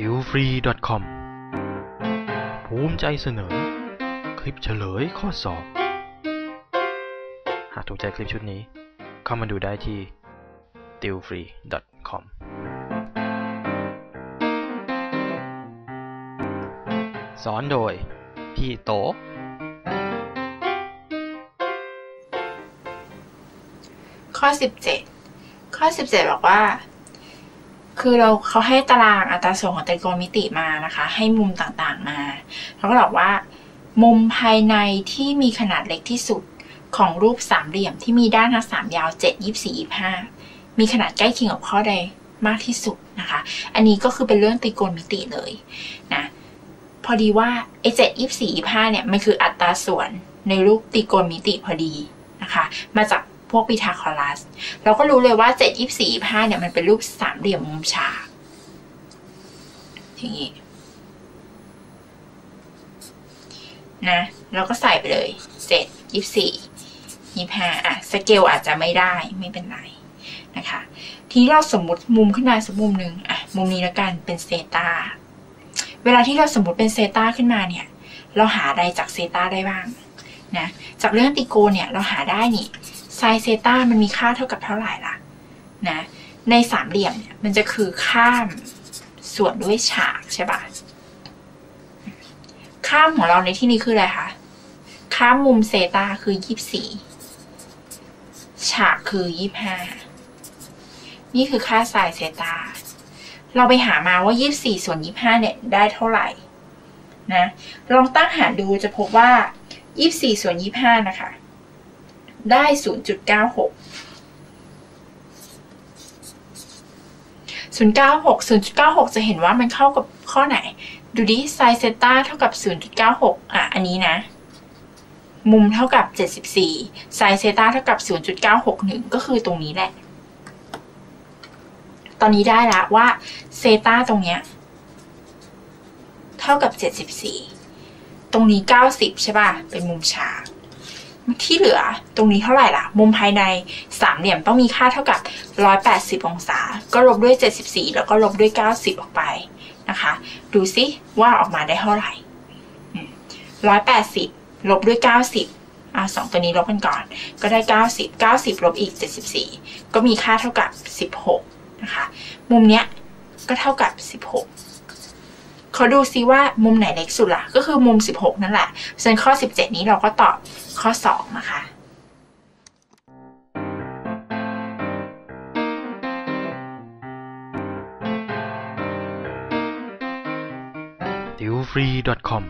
ติวฟรี .com ภูมิใจเสนอ คลิปเฉลยข้อสอบ หากถูกใจคลิปชุดนี้ เข้ามาดูได้ที่ติวฟรี .com สอนโดย พี่โต ข้อ 17 ข้อ 17 บอกว่า คือเราเขาให้ตารางอัตราส่วนของไตรโกณมิติมานะคะ ให้มุมต่างๆมาเขาก็บอกว่า มุมภายในที่มีขนาดเล็กที่สุดของรูปสามเหลี่ยมที่มีด้านทั้งสามยาว7 24 25มีขนาดใกล้เคียงกับข้อใดมากที่สุดนะคะ อันนี้ก็คือเป็นเรื่องตรีโกณมิติเลยนะพอดีว่าไอ้เจ็ดยี่สี่ยี่ห้าเนี่ยมันคืออัตราส่วนในรูปตรีโกณมิติพอดีนะคะ มาจาก พวกพีทาคอรัส เราก็รู้เลยว่าเจ็ดยี่สี่ยี่ห้าเนี่ยมันเป็นรูปสามเหลี่ยมมุมฉากอย่างนี้นะเราก็ใส่ไปเลยเจ็ดยี่สี่ยี่ห้าอะสเกลอาจจะไม่ได้ไม่เป็นไรนะคะ ทีนี้เราสมมติมุมขึ้นมาสักมุมหนึ่งอะมุมนี้ล้วกันเป็นเซตาเวลาที่เราสมมติเป็นเซตาขึ้นมาเนี่ย เราหาอะไรจากเซตาได้บ้างนะจากเรื่องติโกเนี่ยเราหาได้นี่ ไซเซตามันมีค่าเท่ากับเท่าไหร่ล่ะนะในสามเหลี่ยมเนี่ยมันจะคือข้ามส่วนด้วยฉากใช่ปะข้ามของเราในที่นี้คืออะไรคะข้ามมุมเซตาคือยี่สี่ฉากคือยี่ห้านี่คือค่าไซเซตาเราไปหามาว่า24ส่วน25เนี่ยได้เท่าไหร่นะลองตั้งหารดูจะพบว่า24ส่วน25นะคะ ได้ 0.96 0.96 0.96 จะเห็นว่ามันเข้ากับข้อไหน ดูดิไซเซต้าเท่ากับ 0.96 อะ อันนี้นะ มุมเท่ากับ 74ไซเซต้าเท่ากับ 0.961 ก็คือตรงนี้แหละ ตอนนี้ได้ละว่าเซต้าตรงเนี้ย เท่ากับ 74 ตรงนี้ 90 ใช่ป่ะ เป็นมุมฉาก ที่เหลือตรงนี้เท่าไหร่ล่ะ มุมภายในสามเหลี่ยมต้องมีค่าเท่ากับ 180 องศา ก็ลบด้วย 74 แล้วก็ลบด้วย 90 ออกไปนะคะ ดูซิว่าออกมาได้เท่าไหร่ 180 ลบด้วย 90อะสองตัวนี้ลบกันก่อน ก็ได้ 90 90 ลบอีก 74 ก็มีค่าเท่ากับ 16 นะคะ มุมเนี้ยก็เท่ากับ 16 เขาดูซิว่ามุมไหนเล็กสุดล่ะ ก็คือมุม 16 นั่นแหละส่วนข้อ 17 นี้เราก็ตอบข้อ 2 นะคะติวฟรี .com